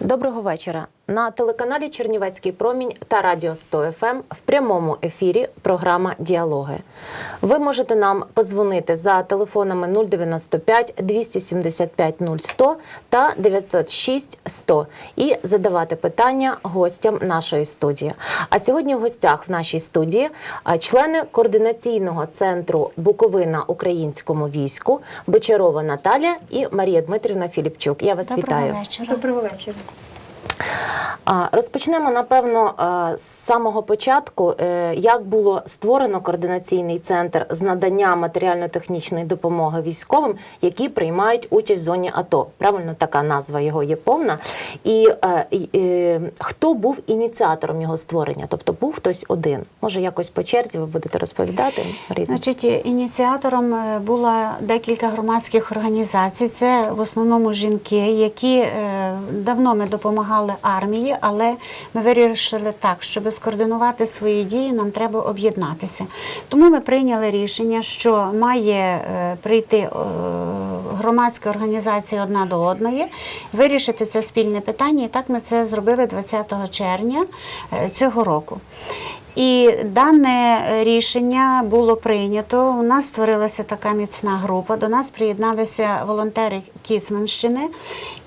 Доброго вечора. На телеканалі Чернівецький промінь та Радіо 100 ФМ в прямому ефірі програма Діалоги. Ви можете нам позвонити за телефонами 095 275 0100 та 906 100 і задавати питання гостям нашої студії. А сьогодні в гостях в нашій студії а, члени координаційного центру Буковина українському війську Бочарова Наталя і Марія Дмитрівна Філіпчук. Я вас Доброго вітаю. вечора. Доброго вечора. Розпочнемо напевно з самого початку. Е, Як було створено координаційний центр з надання матеріально-технічної допомоги військовим, які приймають участь в зоні АТО? Правильно, така назва його є повна. І е, е, хто був ініціатором його створення? Тобто був хтось один? Може, якось по черзі ви будете розповідати? Марія? Значить, ініціатором було декілька громадських організацій. Це в основному жінки, які давно ми допомагали армії, але ми вирішили так, щоб скоординувати свої дії, нам треба об'єднатися. Тому ми прийняли рішення, що має е, прийти е, громадська організація одна до одної, вирішити це спільне питання. І так ми це зробили 20 червня е, цього року. І дане рішення було прийнято. У нас створилася така міцна група. До нас приєдналися волонтери Кіцманщини,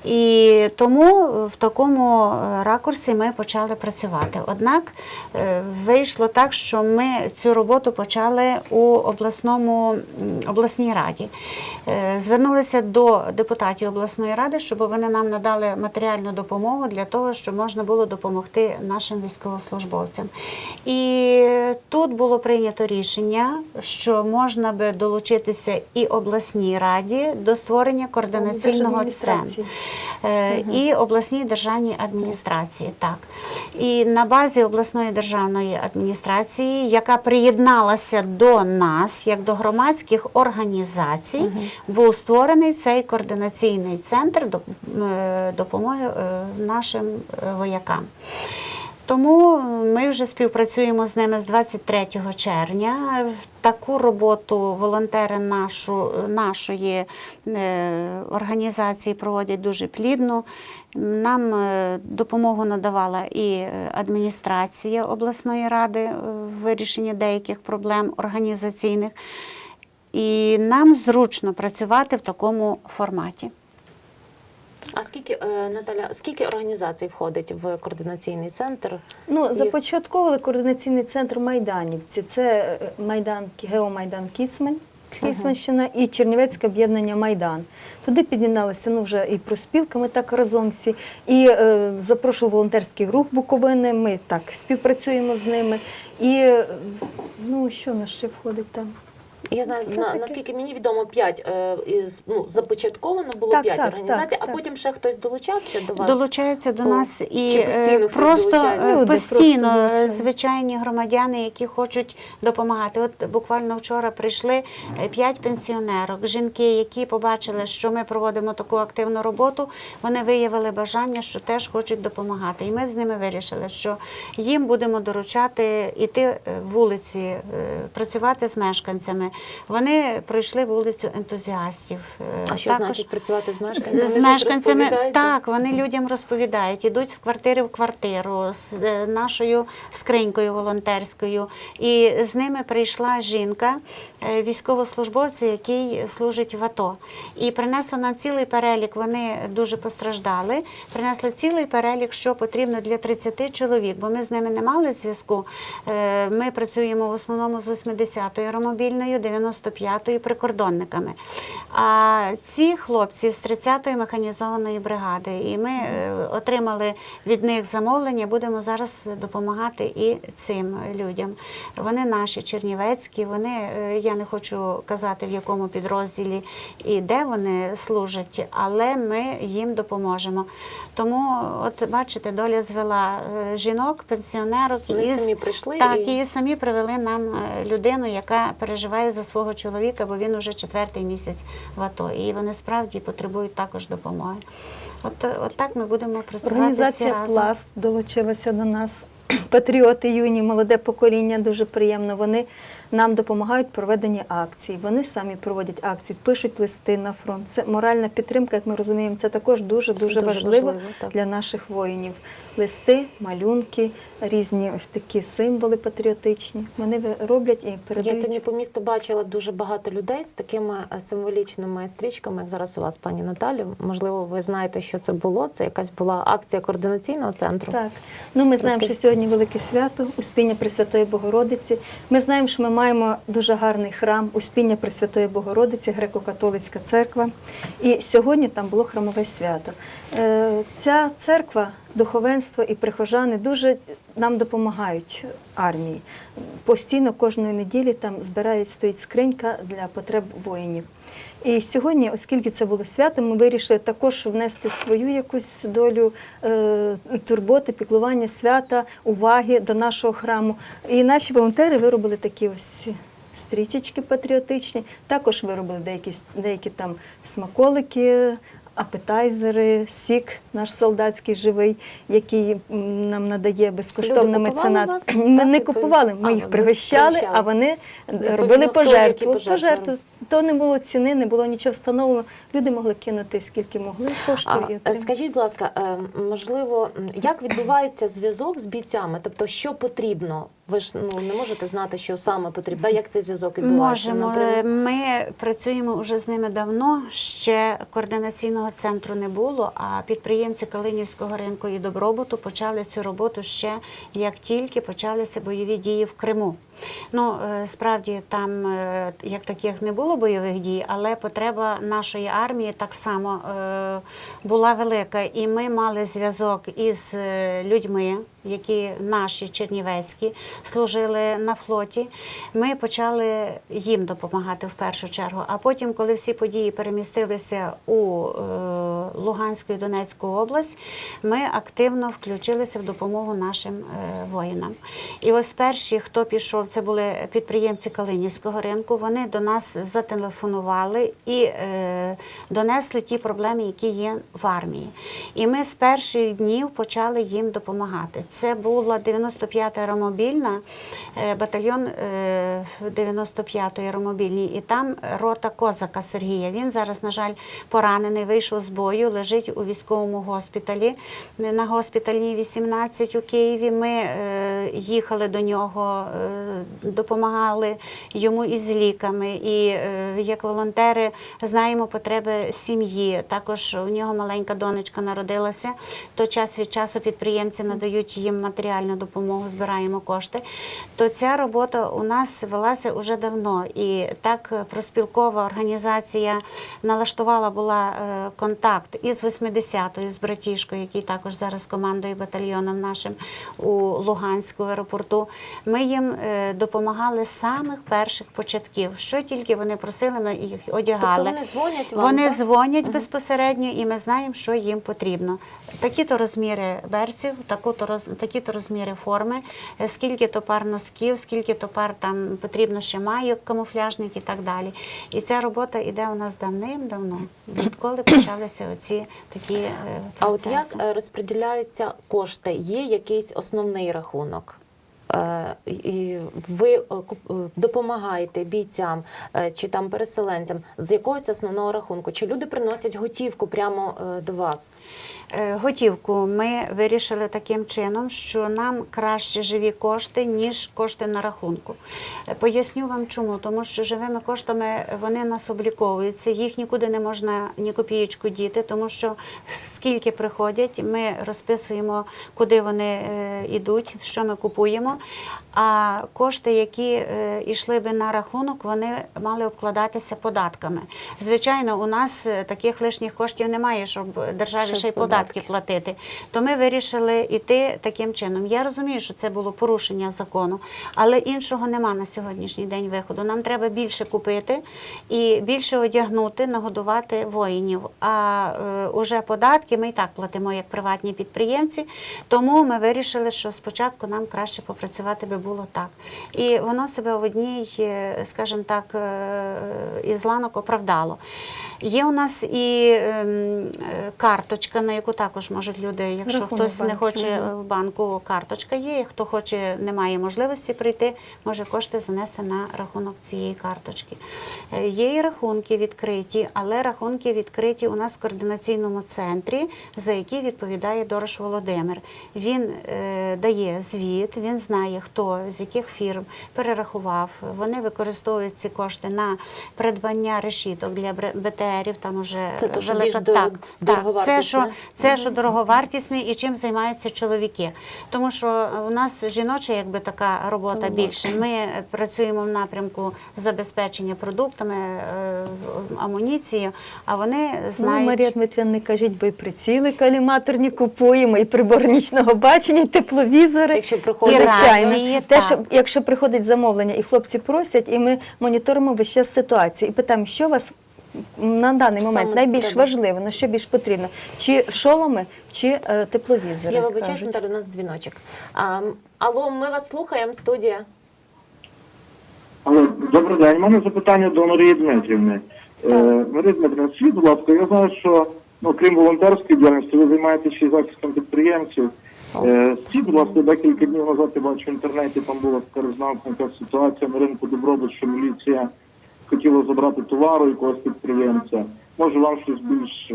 і тому в такому е, ракурсі ми почали працювати. Однак е, вийшло так, що ми цю роботу почали у обласному обласній раді. Е, Звернулися до депутатів обласної ради, щоб вони нам надали матеріальну допомогу для того, щоб можна було допомогти нашим військовослужбовцям. І тут було прийнято рішення, що можна би долучитися і обласній раді до створення координаційного центру. Е, і обласній державній адміністрації. Так. І на базі обласної державної адміністрації, яка приєдналася до нас, як до громадських організацій, був створений цей координаційний центр е, допомоги е, нашим воякам. Тому ми вже співпрацюємо з ними з 23 червня. Таку роботу волонтери нашу, нашої е, організації проводять дуже плідно. Нам е, допомогу надавала і е, адміністрація обласної ради в вирішенні деяких проблем організаційних. І нам зручно працювати в такому форматі. А скільки е, Наталя, скільки організацій входить в координаційний центр? Ну, започатковували координаційний центр Майданівці. Це е, Майдан, Геомайдан Кіцмань, Кіцманщина і Чернівецьке об'єднання Майдан. Туди під'єдналися ну, вже і проспілка, ми так разом всі. І е, запрошував волонтерський рух Буковини, ми так співпрацюємо з ними. І е, ну, що в нас ще входить там? Я знаю, Все на, таки. наскільки мені відомо, п'ять е, із- ну, започатковано було Так, п'ять так, організацій, так, а так. потім ще хтось долучався до вас. Долучаються до нас і чи постійно е, хтось просто долучається? е, Люди постійно просто е, долучаються. звичайні громадяни, які хочуть допомагати. От буквально вчора прийшли е, п'ять пенсіонерок, жінки, які побачили, що ми проводимо таку активну роботу. Вони виявили бажання, що теж хочуть допомагати. І ми з ними вирішили, що їм будемо доручати іти е, вулиці, е, працювати з мешканцями. Вони пройшли вулицю ентузіастів. Е, А що також- значить працювати з мешканцями? з мешканцями так, вони людям розповідають, ідуть з квартири в квартиру з е, нашою скринькою волонтерською. І з ними прийшла жінка, е, військовослужбовця, який служить в АТО. І принесла нам цілий перелік. Вони дуже постраждали. Принесли цілий перелік, що потрібно для 30 чоловік, бо ми з ними не мали зв'язку. Ми працюємо в основному з 80-ї аеромобільною, 95-ї прикордонниками. А ці хлопці з 30-ї механізованої бригади, і ми е, отримали від них замовлення. Будемо зараз допомагати і цим людям. Вони наші чернівецькі. Вони е, я не хочу казати в якому підрозділі і де вони служать, але ми їм допоможемо. Тому, от бачите, доля звела е, жінок, пенсіонерок із- самі прийшли Так, і- і самі привели нам людину, яка переживає за свого чоловіка, бо він уже четвертий місяць в АТО. І вони справді потребують також допомоги. От, от так ми будемо працювати Організація всі разом. Пласт долучилася до нас. патріоти юні, молоде покоління, дуже приємно. Вони нам допомагають в проведенні акцій. Вони самі проводять акції, пишуть листи на фронт. Це моральна підтримка, як ми розуміємо, це також дуже дуже, Дуже важливо, важливо, для наших воїнів. Листи, малюнки, різні ось такі символи патріотичні. Вони роблять і Я сьогодні по місту бачила дуже багато людей з такими е, символічними стрічками, як зараз у вас, пані Наталю. Можливо, ви знаєте, що це було. Це якась була акція координаційного центру. Так, ну ми знаємо, що сьогодні велике свято Успіння Пресвятої Богородиці. Ми знаємо, що ми маємо дуже гарний храм Успіння Пресвятої Богородиці, греко-католицька церква. І сьогодні там було храмове свято. Е, Ця церква, духовенство і прихожани дуже нам допомагають армії. Постійно кожної неділі там збирають стоїть скринька для потреб воїнів. І сьогодні, оскільки це було свято, ми вирішили також внести свою якусь долю е, турботи, піклування свята, уваги до нашого храму. І наші волонтери виробили такі ось стрічечки патріотичні. Також виробили деякі, деякі там смаколики. Апетайзери, сік наш солдатський живий, який нам надає безкоштовно меценат. Ми не купували, ми їх пригощали, а вони робили пожертву. пожертву. То не було ціни, не було нічого встановлено. Люди могли кинути скільки могли коштів. А, скажіть, будь ласка, е, можливо, як відбувається зв'язок з бійцями? Тобто, що потрібно? Ви ж ну не можете знати, що саме потрібно. Як цей зв'язок відбувається? Можемо. Е, Ми працюємо вже з ними давно. Ще координаційного центру не було. А підприємці Калинівського ринку і добробуту почали цю роботу ще як тільки почалися бойові дії в Криму. Ну е, справді там як таких не було бойових дій, але потреба нашої армії так само е, була велика, і ми мали зв'язок із е, людьми, які наші чернівецькі служили на флоті. Ми почали їм допомагати в першу чергу. А потім, коли всі події перемістилися у е, Луганську і Донецьку область, ми активно включилися в допомогу нашим е, воїнам. І ось перші, хто пішов, це були підприємці Калинівського ринку. Вони до нас зателефонували і е, донесли ті проблеми, які є в армії. І ми з перших днів почали їм допомагати. Це була 95-та аеромобільна, е, батальйон е, 95-ї аеромобільній, і там рота козака Сергія. Він зараз, на жаль, поранений, вийшов з бою, лежить у військовому госпіталі на госпітальній 18 у Києві. Ми е, їхали до нього, е, допомагали йому із ліками. І е, як волонтери знаємо потреби сім'ї. Також у нього маленька донечка народилася. То час від часу підприємці надають їм матеріальну допомогу, збираємо кошти. То ця робота у нас велася уже давно. І так проспілкова організація налаштувала була е, контакт із 80-ю, з братішкою, який також зараз командує батальйоном нашим у Луганську аеропорту. Ми їм е, допомагали з самих перших початків. Що тільки вони просили, ми їх одягали. Тобто вони дзвонять вам? Вони так? дзвонять безпосередньо, і ми знаємо, що їм потрібно. Такі-то розміри берців, такі-то розміри форми, е, скільки то пар носків, скільки то пар там потрібно ще майок, камуфляжних і так далі. І ця робота йде у нас давним-давно, відколи почалися оці такі е, А от як е, розподіляються кошти? Є якийсь основний рахунок? Е, І ви е, е, допомагаєте бійцям чи там переселенцям з якогось основного рахунку? Чи люди приносять готівку прямо до вас? Готівку ми вирішили таким чином, що нам краще живі кошти, ніж кошти на рахунку. Поясню вам чому. Тому що живими коштами вони нас обліковуються, їх нікуди не можна ні копієчку діти, тому що скільки приходять, ми розписуємо, куди вони йдуть, що ми купуємо. А кошти, які е, йшли би на рахунок, вони мали обкладатися податками. Звичайно, у нас е, таких лишніх коштів немає, щоб державі Щоб ще й податки. податки платити. То ми вирішили йти таким чином. Я розумію, що це було порушення закону, але іншого нема на сьогоднішній день виходу. Нам треба більше купити і більше одягнути, нагодувати воїнів. А е, уже податки ми і так платимо як приватні підприємці. Тому ми вирішили, що спочатку нам краще попрацювати працювати би було так. І воно себе в одній, е, скажімо так, е, із ланок оправдало. Є у нас і ем, е, карточка, на яку також можуть люди, якщо Рахунок хтось не хоче в банку, карточка є. Хто хоче, не має можливості прийти, може кошти занести на рахунок цієї карточки. Є і рахунки відкриті, але рахунки відкриті у нас в координаційному центрі, за які відповідає Дорош Володимир. Він е, дає звіт, він знає, хто з яких фірм перерахував. Вони використовують ці кошти на придбання решіток для БТРів. Там уже Це то, що велика більш до- так, так, це що це, що дороговартісне і чим займаються чоловіки. Тому що у нас жіноча, якби така робота Робота. більше. Ми працюємо в напрямку забезпечення продуктами, е, амуніцією, а вони Ну, знають. Марія Дмитрівна, не кажіть, бо і приціли каліматорні купуємо, і прибор нічного бачення, і тепловізори. Якщо приходить Звичайно. що, якщо приходить замовлення і хлопці просять, і ми моніторимо весь час ситуацію і питаємо, що вас на даний момент Саме найбільш треба. важливо, на що більш потрібно, чи шоломи, чи е, тепловізори. Я вибачаюсь, кажуть. У нас дзвіночок. А, алло, ми вас слухаємо, студія. Але добрий день. У мене запитання до Марії Дмитрівни. Е, Марія Дмитрівна, скажіть, будь ласка, я знаю, що ну, крім волонтерської діяльності, ви займаєтеся ще захистом підприємців. Е, Скажіть, будь ласка, декілька днів назад я бачу в інтернеті, там була така ситуація на ринку добробут, що міліція хотіла забрати товару якогось підприємця. Може, вам щось більш е,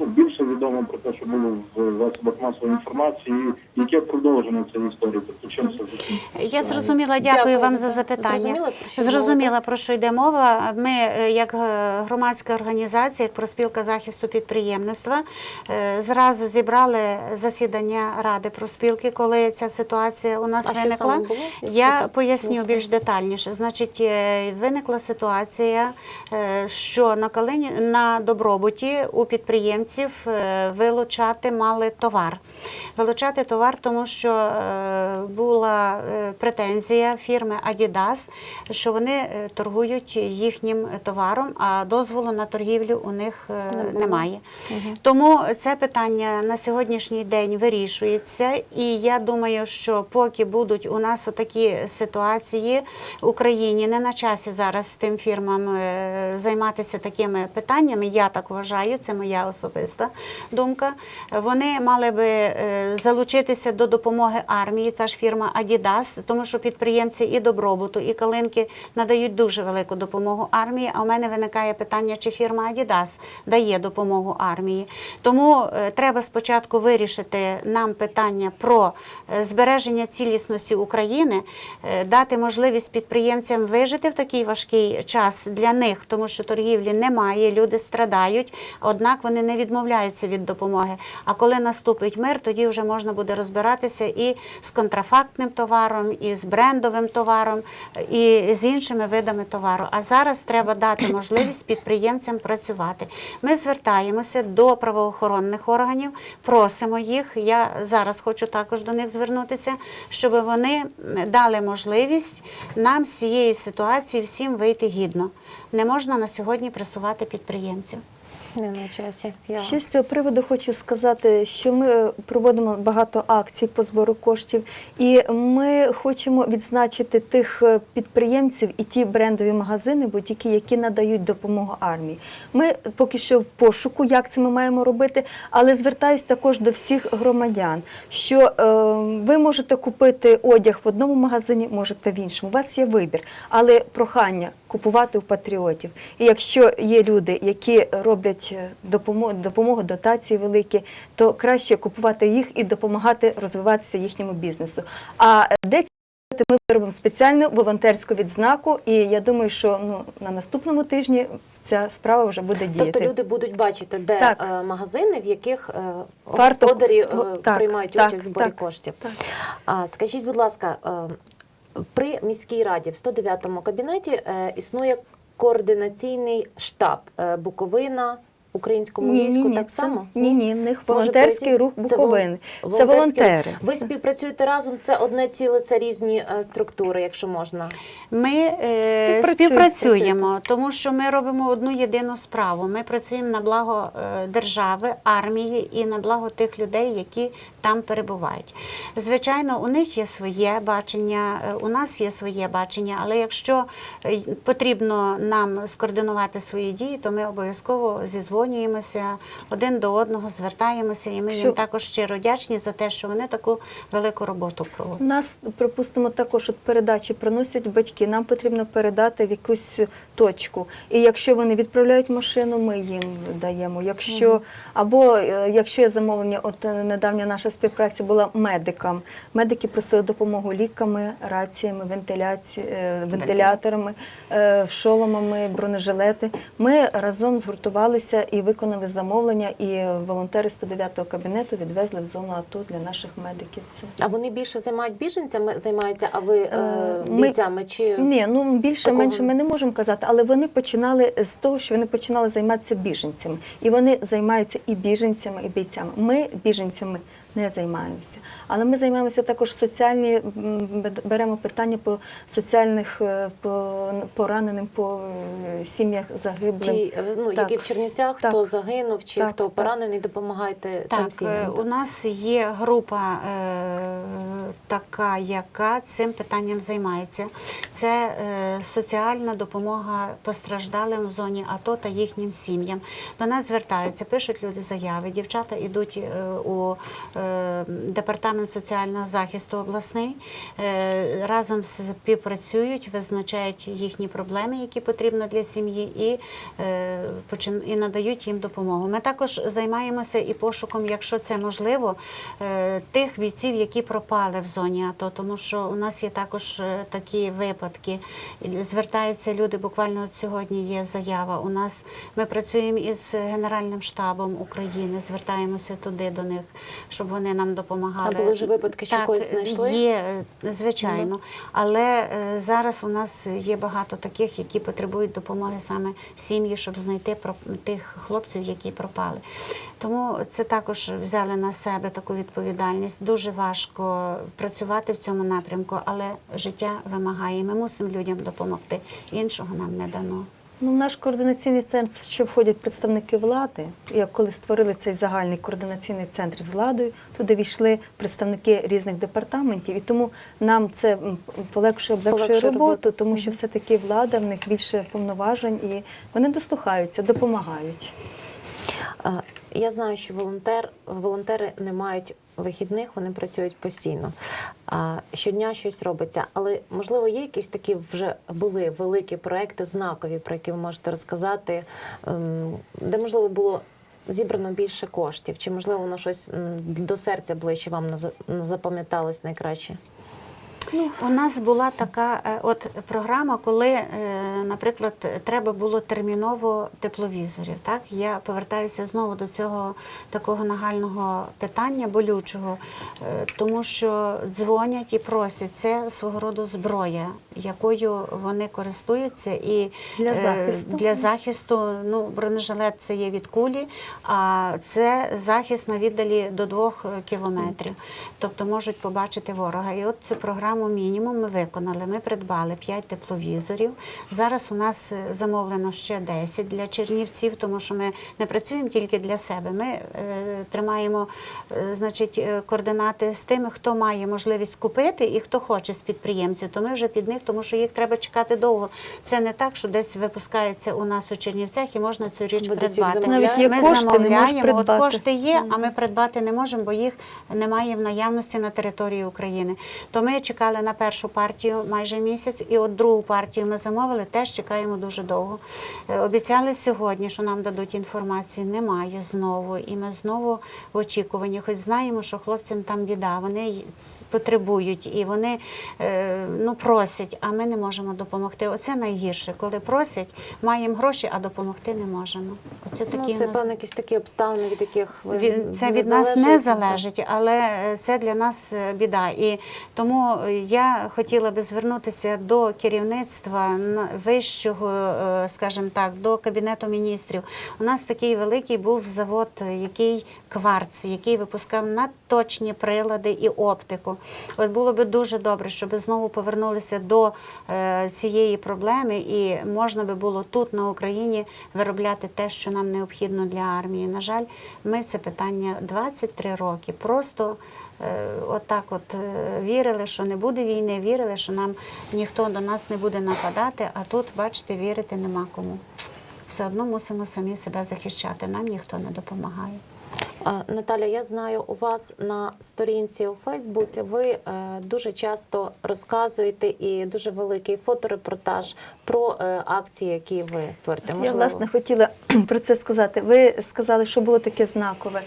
ну, більше відомо про те, що було в засобах масової інформації, яке продовження цієї історії, тобто чим це? Я зрозуміла, дякую, Дякую вам за за запитання. Зрозуміла, про що йде Зрозуміла, мова? про що йде мова. Ми, е, як е, громадська організація, як проспілка захисту підприємництва, зразу зібрали засідання ради проспілки, коли ця ситуація у нас А виникла. Я поясню більш детальніше. Значить, виникла ситуація, що на Калині на добробуті у підприємців е, вилучати мали товар. Вилучати товар, тому що е, була е, претензія фірми Adidas, що вони торгують їхнім товаром, а дозволу на торгівлю у них Не немає. Тому це питання на сьогоднішній день вирішується, і я думаю, що поки будуть у нас такі ситуації в Україні, не на часі зараз тим фірмам займатися такими питаннями. Я так вважаю, це моя особиста думка. Вони мали би е, залучитися до допомоги армії, та ж фірма Adidas, тому що підприємці і добробуту, і калинки надають дуже велику допомогу армії. А у мене виникає питання, чи фірма Adidas дає допомогу армії. Тому е, треба спочатку вирішити нам питання про е, збереження цілісності України, дати можливість підприємцям вижити в такий важкий час для них, тому що торгівлі немає, люди страдають, однак вони не відмовляються від допомоги. А коли наступить мир, тоді вже можна буде розбиратися і з контрафактним товаром, і з брендовим товаром, і з іншими видами товару. А зараз треба дати можливість підприємцям працювати. Ми звертаємося до правоохоронних органів, просимо їх. Я зараз хочу також до них звернутися, щоб вони дали можливість нам з цієї ситуації всім вийти гідно. Не можна на сьогодні пресувати підприємців. Не на часі. Я... Ще з цього приводу хочу сказати, що ми е, проводимо багато акцій по збору коштів, і ми хочемо відзначити тих е, підприємців і ті брендові магазини, будь-які, які надають допомогу армії. Ми поки що в пошуку, як це ми маємо робити, але звертаюсь також до всіх громадян, що е, ви можете купити одяг в одному магазині, можете в іншому. У вас є вибір, але прохання купувати у патріотів. І якщо є люди, які роблять е, допомогу, допомогу дотації великі, то краще купувати їх і допомагати розвиватися їхньому бізнесу. А е, де ми робимо спеціальну волонтерську відзнаку, і я думаю, що ну на наступному тижні ця справа вже буде діяти. Тобто люди будуть бачити, де Так. е, магазини, в яких Варто господарі так, приймають так, участь в зборі так, коштів. так. А скажіть, будь ласка, при міській раді в 109-му кабінеті е, існує координаційний штаб е, Буковина, українському Ні, війську ні, так це- само? ні, ні, в них волонтерський поясніть? рух Це волон- Це волонтери. Ви співпрацюєте разом, це одне ціле, це різні е, структури, якщо можна. Ми е, Співпрацюємо. співпрацюємо, тому що ми робимо одну єдину справу. Ми працюємо на благо е, держави, армії і на благо тих людей, які там перебувають. Звичайно, у них є своє бачення, е, у нас є своє бачення, але якщо е, потрібно нам скоординувати свої дії, то ми обов'язково зізвонюємося один до одного, звертаємося, і ми Що- їм також щиро вдячні за те, що вони таку велику роботу проводять. У нас, припустимо, також от передачі приносять батьки. Нам потрібно передати в якусь точку. І якщо вони відправляють машину, ми їм даємо. Якщо або е, якщо є замовлення, от е, недавня наша співпраця була медикам. Медики просили допомогу ліками, раціями, вентиляці... е, вентиляторами, шоломами, бронежилети. Ми разом згуртувалися і виконали замовлення. І волонтери 109-го кабінету відвезли в зону АТО для наших медиків. Це А вони більше займають біженцями, займаються, а ви е, Е, бійцями? Чи Ні, ну більше Такого менше ми не можемо казати, але вони починали з того, що вони починали займатися біженцями, і вони займаються і біженцями, і бійцями. Ми біженцями не займаємося, але ми займаємося також соціальні беремо питання по соціальних е, по пораненим, по е, сім'ях загиблих. Е, ну, Так. які в Чернівцях, Так. хто загинув, чи Так, хто так. поранений, допомагаєте цим Так, цим сім'ям? у нас є група е, така, яка цим питанням займається. Це е, соціальна допомога постраждалим в зоні АТО та їхнім сім'ям. До нас звертаються, пишуть люди заяви. Дівчата йдуть е, у е, департамент соціального захисту обласний, разом співпрацюють, визначають їхні проблеми, які потрібно для сім'ї, і, і надають їм допомогу. Ми також займаємося і пошуком, якщо це можливо, тих бійців, які пропали в зоні АТО, тому що у нас є також е, такі випадки. Звертаються люди. Буквально от сьогодні є заява. У нас ми працюємо із Генеральним штабом України, звертаємося туди до них, щоб вони нам допомагали. А були вже випадки, що когось знайшли? Є, е, звичайно. Але е, зараз у нас є багато таких, які потребують допомоги саме сім'ї, щоб знайти про- тих хлопців, які пропали. Тому це також взяли на себе таку відповідальність. Дуже важко працювати в цьому напрямку, але життя вимагає. Ми мусимо людям допомогти. Іншого нам не дано. Ну, в наш координаційний центр ще входять представники влади. Як коли створили цей загальний координаційний центр з владою, туди війшли представники різних департаментів, і тому нам це полегшує, облегшує Полегшує роботу, роботу. тому що все-таки влада в них більше повноважень і вони дослухаються, допомагають. Е, Я знаю, що волонтер, волонтери не мають вихідних, вони працюють постійно. Щодня щось робиться. Але можливо є якісь такі вже були великі проекти, знакові, про які ви можете розказати, ем, де можливо було. Зібрано більше коштів, чи можливо воно щось до серця ближче вам запам'яталось найкраще? У нас була така е, от програма, коли, е, наприклад, треба було терміново тепловізорів. Так я повертаюся знову до цього такого нагального питання, болючого, е, тому що дзвонять і просять це свого роду зброя, якою вони користуються, і Для захисту. для захисту ну бронежилет це є від кулі, а це захист на віддалі до двох кілометрів. Тобто можуть побачити ворога. І от цю програму мінімум ми виконали. Ми придбали 5 тепловізорів. Зараз у нас е, замовлено ще 10 для чернівців, тому що ми не працюємо тільки для себе. Ми е, тримаємо е, значить, е, координати з тими, хто має можливість купити і хто хоче з підприємців. То ми вже під них, тому що їх треба чекати довго. Це не так, що десь випускається у нас у Чернівцях і можна цю річ Ви придбати. Навіть є ми кошти, не замовляємо. От кошти є, а ми придбати не можемо, бо їх немає в наявності на території України. То ми чекали на першу партію майже місяць, і от другу партію ми замовили, теж чекаємо дуже довго. Е, Обіцяли сьогодні, що нам дадуть інформацію. Немає знову. І ми знову в очікуванні. Хоч знаємо, що хлопцям там біда, вони потребують і вони е, ну, просять, а ми не можемо допомогти. Оце найгірше, коли просять, маємо гроші, а допомогти не можемо. Оце такі Ну, в це нас певно якісь такі обставини, від яких ви він- це не від нас не залежить, але е, це для нас біда. І тому я хотіла би звернутися до керівництва вищого, е, скажімо так, до кабінету міністрів. У нас такий великий був завод, який кварц, який випускав надточні прилади і оптику. От було би дуже добре, щоб знову повернулися до е, цієї проблеми, і можна би було тут на Україні виробляти те, що нам необхідно для армії. На жаль, ми це питання 23 роки просто. е, Отак, от е, вірили, що не буде війни, вірили, що нам ніхто до нас не буде нападати. А тут, бачите, вірити нема кому. Все одно мусимо самі себе захищати. Нам ніхто не допомагає. Наталя, я знаю, у вас на сторінці у Фейсбуці ви е, дуже часто розказуєте і дуже великий фоторепортаж про е, акції, які ви створюєте. Я власне хотіла про це сказати. Ви сказали, що було таке знакове.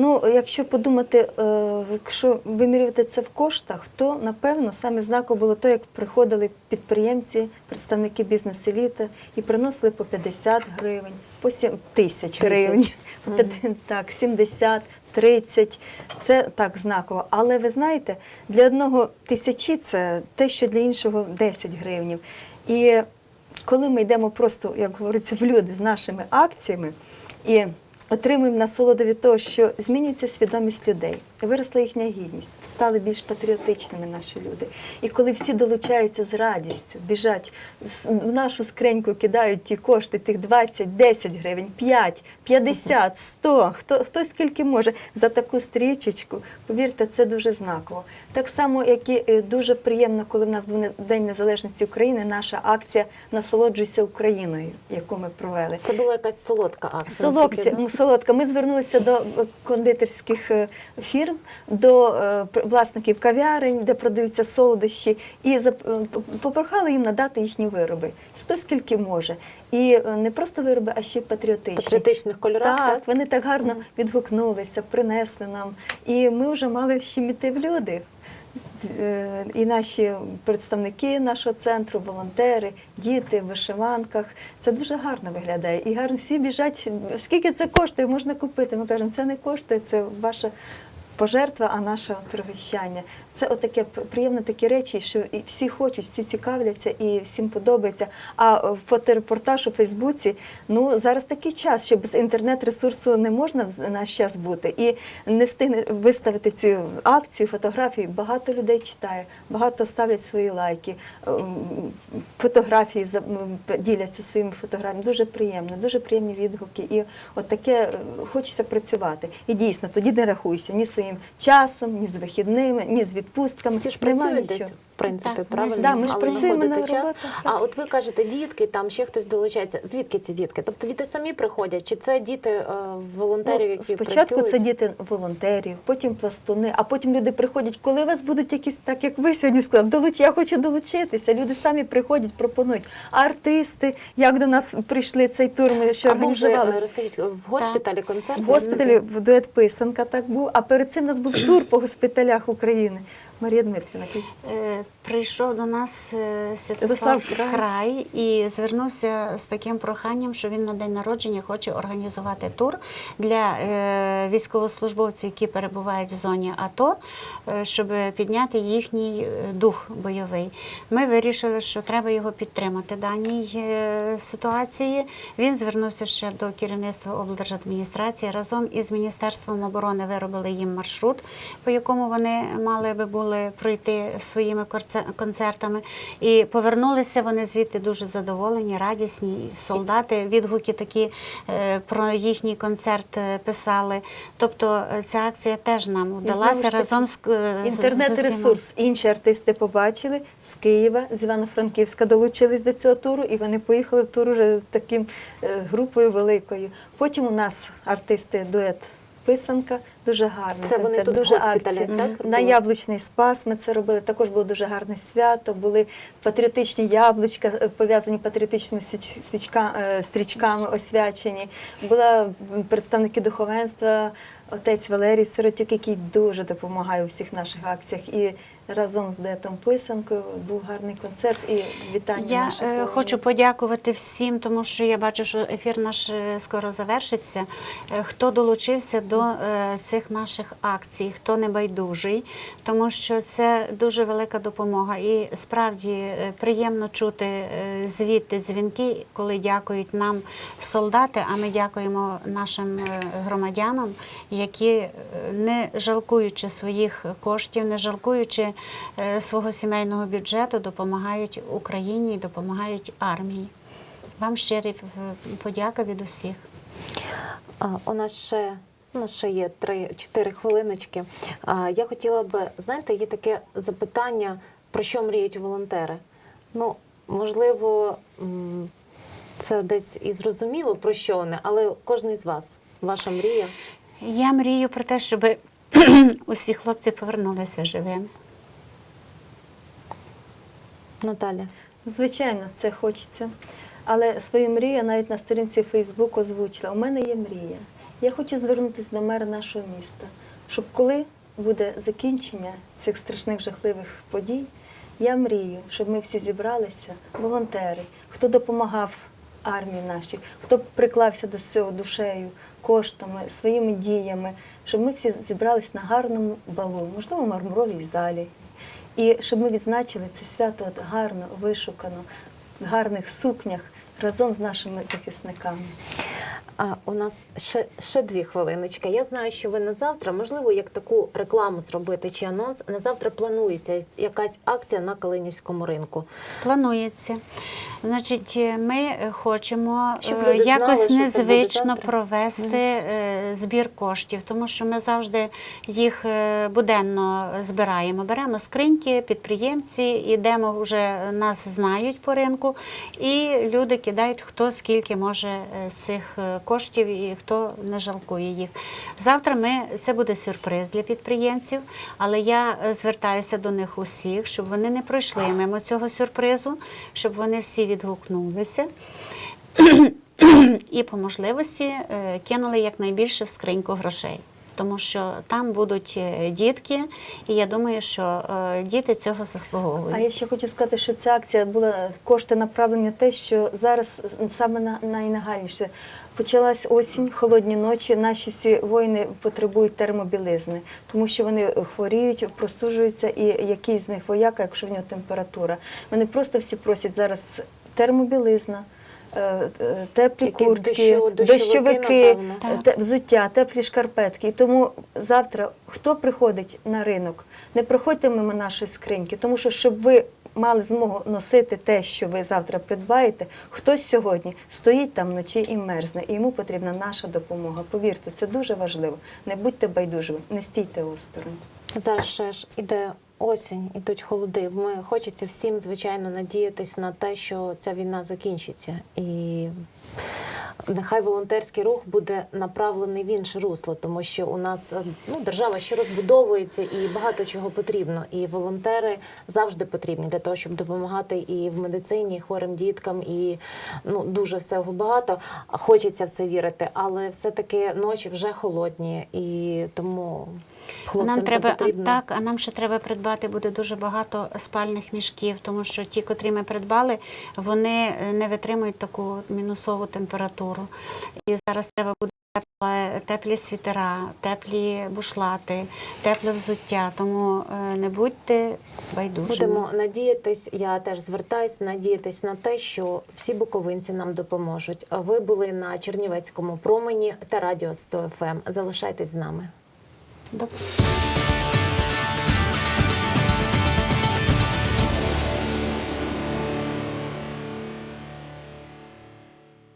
Ну, якщо подумати, е, якщо вимірювати це в коштах, то напевно саме знаково було те, як приходили підприємці, представники бізнес-еліти і приносили по 50 гривень, по 7 тисяч гривень, по так, 70, 30. Це так знаково. Але ви знаєте, для одного тисячі це те, що для іншого 10 гривень. І коли ми йдемо просто, як говориться, в люди з нашими акціями і отримуємо насолоду від того, що змінюється свідомість людей, виросла їхня гідність, стали більш патріотичними наші люди. І коли всі долучаються з радістю, біжать в нашу скриньку, кидають ті кошти, тих 20, 10 гривень, 5, 50, 100, хто, хто скільки може за таку стрічечку, повірте, це дуже знаково. Так само, як і е, дуже приємно, коли в нас був День Незалежності України, наша акція Насолоджуйся Україною, яку ми провели. Це була якась солодка акція. Солодка, солодка. Ми звернулися до е, кондитерських е, фірм, до е, власників кав'ярень, де продаються солодощі, і е, попрохали їм надати їхні вироби. Хто скільки може. І е, не просто вироби, а ще й патріотичні. патріотичних кольорах, Так, так? вони так гарно відгукнулися, принесли нам. І ми вже мали щеміти в люди. І наші представники нашого центру, волонтери, діти в вишиванках. Це дуже гарно виглядає. І гарно всі біжать. Скільки це коштує, можна купити. Ми кажемо, це не коштує, це ваша пожертва, а наше пригощання. Це отаке приємно такі речі, що і всі хочуть, всі цікавляться і всім подобається. А е, фоторепортаж у Фейсбуці, ну зараз такий час, що без інтернет-ресурсу не можна в наш час бути. І не встигне виставити цю акцію, фотографії. Багато людей читає, багато ставлять свої лайки, ем, фотографії діляться своїми фотографіями. Дуже приємно, дуже приємні відгуки. І от таке е, хочеться працювати. І дійсно, тоді не рахуєшся ні своїм часом, ні з вихідними, ні з відпустками. Всі ж працюють нічого. десь, в принципі, Так, правильно? Да, ми ж Але працюємо на час. роботах, А от ви кажете, дітки, там ще хтось долучається. Звідки ці дітки? Тобто діти самі приходять, чи це діти е, волонтерів, Ну, які спочатку працюють? це діти волонтерів, потім пластуни, а потім люди приходять, коли у вас будуть якісь, так як ви сьогодні сказали, долуч, я хочу долучитися. Люди самі приходять, пропонують. А артисти, як до нас прийшли цей тур, ми що а був організували. е, розкажіть, в госпіталі концерт? В госпіталі в дует писанка так був, а перед цим у нас був тур по госпіталях України. Марія Дмитрівна. Е, Прийшов до нас е, Святослав Край. І звернувся з таким проханням, що він на день народження хоче організувати тур для е, військовослужбовців, які перебувають в зоні АТО, щоб підняти їхній дух бойовий. Ми вирішили, що треба його підтримати в даній ситуації. Він звернувся ще до керівництва облдержадміністрації. Разом із Міністерством оборони виробили їм маршрут, по якому вони мали би були пройти своїми концертами. І повернулися вони звідти дуже задоволені, радісні. І Солдати відгуки такі е, про їхній концерт е, писали. Тобто е, ця акція теж нам вдалася разом з Інтернет-ресурс. Інші артисти побачили з Києва, з Івано-Франківська долучились до цього туру, і вони поїхали в тур уже з таким групою великою. Потім у нас артисти дует писанка, дуже гарний. Це вони концерт, тут в дуже госпіталі, акція. так, На яблучний спас ми це робили. Також було дуже гарне свято. Були патріотичні яблучка, е, пов'язані патріотичними свічка, е, стрічками освячені. Була представники духовенства, отець Валерій Сиротюк, який дуже допомагає у всіх наших акціях. І разом з дуетом Писанкою. Був гарний концерт і вітання Я наших е, хочу подякувати всім, тому що я бачу, що ефір наш е, скоро завершиться. Е, Хто долучився до цих наших акцій, хто не байдужий, тому що це дуже велика допомога. І справді приємно чути звідти дзвінки, коли дякують нам солдати. А ми дякуємо нашим громадянам, які не жалкуючи своїх коштів, не жалкуючи свого сімейного бюджету, допомагають Україні і допомагають армії. Вам щирі подяка від усіх. У нас ще, у нас ще є 3-4 хвилиночки. Я хотіла би, знаєте, є таке запитання, про що мріють волонтери. Ну, можливо, це десь і зрозуміло, про що вони, але кожен з вас, ваша мрія. Я мрію про те, щоб усі хлопці повернулися живими. Наталя. Звичайно, це хочеться. Але свою мрію я навіть на сторінці Фейсбук озвучила. У мене є мрія. Я хочу звернутися до мера нашого міста, щоб коли буде закінчення цих страшних жахливих подій, я мрію, щоб ми всі зібралися, волонтери, хто допомагав армії нашій, хто приклався до цього душею, коштами, своїми діями, щоб ми всі зібрались на гарному балу, можливо, в мармуровій залі. І щоб ми відзначили це свято от гарно, вишукано, в гарних сукнях разом з нашими захисниками. А у нас ще, ще дві хвилиночки. Я знаю, що ви на завтра, можливо, як таку рекламу зробити чи анонс. На завтра планується якась акція на Калинівському ринку. Планується. Значить, е, ми хочемо Щоб е, люди якось що буде незвично завтра. провести е, збір коштів, тому що ми завжди їх буденно збираємо. Беремо скриньки, підприємці, ідемо вже нас знають по ринку, і люди кидають хто скільки може цих е, коштів і хто не жалкує їх. Завтра ми це буде сюрприз для підприємців, але я е, звертаюся до них усіх, щоб вони не пройшли мимо цього сюрпризу, щоб вони всі відгукнулися. І по можливості е, кинули якнайбільше в скриньку грошей. Тому що там будуть е, дітки, і я думаю, що е, діти цього заслуговують. А я ще хочу сказати, що ця акція була кошти направлені на те, що зараз саме на найнагальніше. Почалась осінь, холодні ночі. Наші всі воїни потребують термобілизни, тому що вони хворіють, простужуються, і який з них вояка, якщо в нього температура. Вони просто всі просять зараз термобілизна. Е, е, Теплі Якісь куртки, дощо- дощовики, дощовики, напевно. Те- взуття, теплі шкарпетки. І тому завтра, хто приходить на ринок, не проходьте мимо нашої скриньки, тому що щоб ви мали змогу носити те, що ви завтра придбаєте, хтось сьогодні стоїть там вночі і мерзне, і йому потрібна наша допомога. Повірте, це дуже важливо. Не будьте байдужими, не стійте осторонь. Зараз ще ж іде осінь, ідуть холоди. Ми хочеться всім, звичайно, надіятись на те, що ця війна закінчиться. І нехай волонтерський рух буде направлений в інше русло, тому що у нас е, ну, держава ще розбудовується і багато чого потрібно. І волонтери завжди потрібні для того, щоб допомагати і в медицині, і хворим діткам, і ну дуже всього багато. Хочеться в це вірити, але все-таки ночі вже холодні, і тому хлопцям Нам це треба потрібно. так, а нам ще треба придбати буде дуже багато спальних мішків, тому що ті, котрі ми придбали, вони е, не витримують таку мінусову температуру. І зараз треба буде тепле- теплі світера, теплі бушлати, тепле взуття. Тому е, не будьте байдужими. Будемо надіятись, я теж звертаюсь, надіятись на те, що всі буковинці нам допоможуть. Ви були на Чернівецькому промені та радіо 100 FM. Залишайтесь з нами. Добре.